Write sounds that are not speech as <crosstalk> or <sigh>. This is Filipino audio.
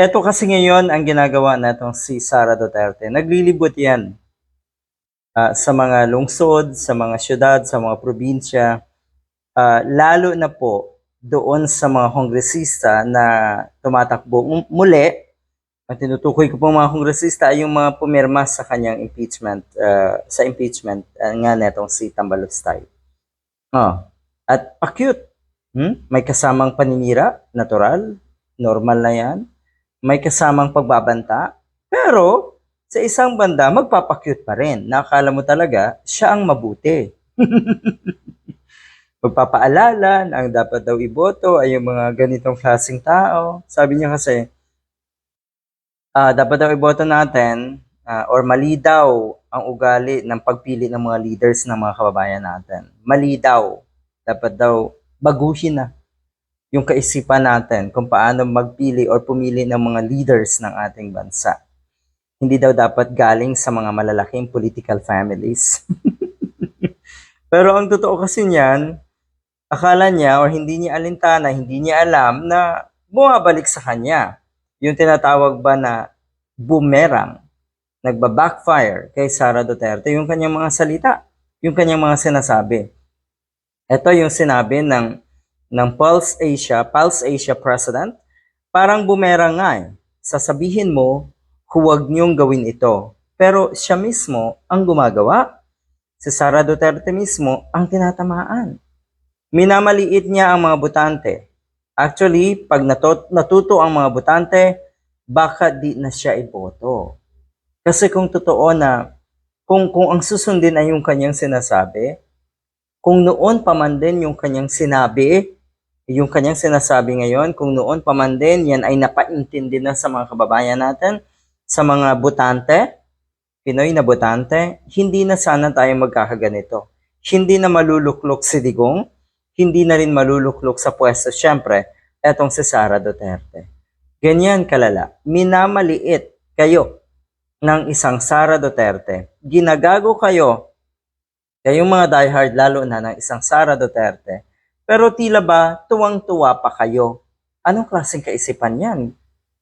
Ito kasi ngayon ang ginagawa natong si Sara Duterte. Naglilibot yan ah, sa mga lungsod, sa mga syudad, sa mga probinsya, ah, lalo na po doon sa mga kongresista na tumatakbo muli. Ang tinutukoy ko po mga kongresista ay yung mga pumirma sa kanyang impeachment, ah, sa impeachment ah, nga netong si Tambalostay. Oh. At pa-cute. Hmm? May kasamang paninira, natural, normal na yan. May kasamang pagbabanta, pero sa isang banda, magpapakyut pa rin. Nakakala mo talaga, siya ang mabuti. <laughs> Magpapaalala na ang dapat daw iboto ay yung mga ganitong klaseng tao. Sabi niya kasi, ah, dapat daw iboto natin ah, or mali daw ang ugali ng pagpili ng mga leaders ng mga kababayan natin. Mali daw. Dapat daw baguhin na yung kaisipan natin kung paano magpili or pumili ng mga leaders ng ating bansa. Hindi daw dapat galing sa mga malalaking political families. <laughs> Pero ang totoo kasi niyan, akala niya or hindi niya alintana, hindi niya alam na bumabalik sa kanya. Yung tinatawag ba na boomerang, nagba-backfire kay Sara Duterte, yung kanyang mga salita, yung kanyang mga sinasabi. Ito yung sinabi ng ng Pulse Asia, Pulse Asia President, parang bumerang nga eh. Sasabihin mo, huwag niyong gawin ito. Pero siya mismo ang gumagawa. Si Sara Duterte mismo ang tinatamaan. Minamaliit niya ang mga butante. Actually, pag natut- natuto ang mga butante, baka di na siya iboto. Kasi kung totoo na, kung, kung ang susundin ay yung kanyang sinasabi, kung noon pa man din yung kanyang sinabi, yung kanyang sinasabi ngayon, kung noon pa man din, yan ay napaintindi na sa mga kababayan natin, sa mga butante, Pinoy na butante, hindi na sana tayo magkakaganito. Hindi na maluluklok si Digong, hindi na rin maluluklok sa pwesto, syempre, etong si Sara Duterte. Ganyan kalala. Minamaliit kayo ng isang Sara Duterte. Ginagago kayo, kayong mga diehard lalo na ng isang Sara Duterte, pero tila ba tuwang-tuwa pa kayo? Anong klaseng kaisipan yan?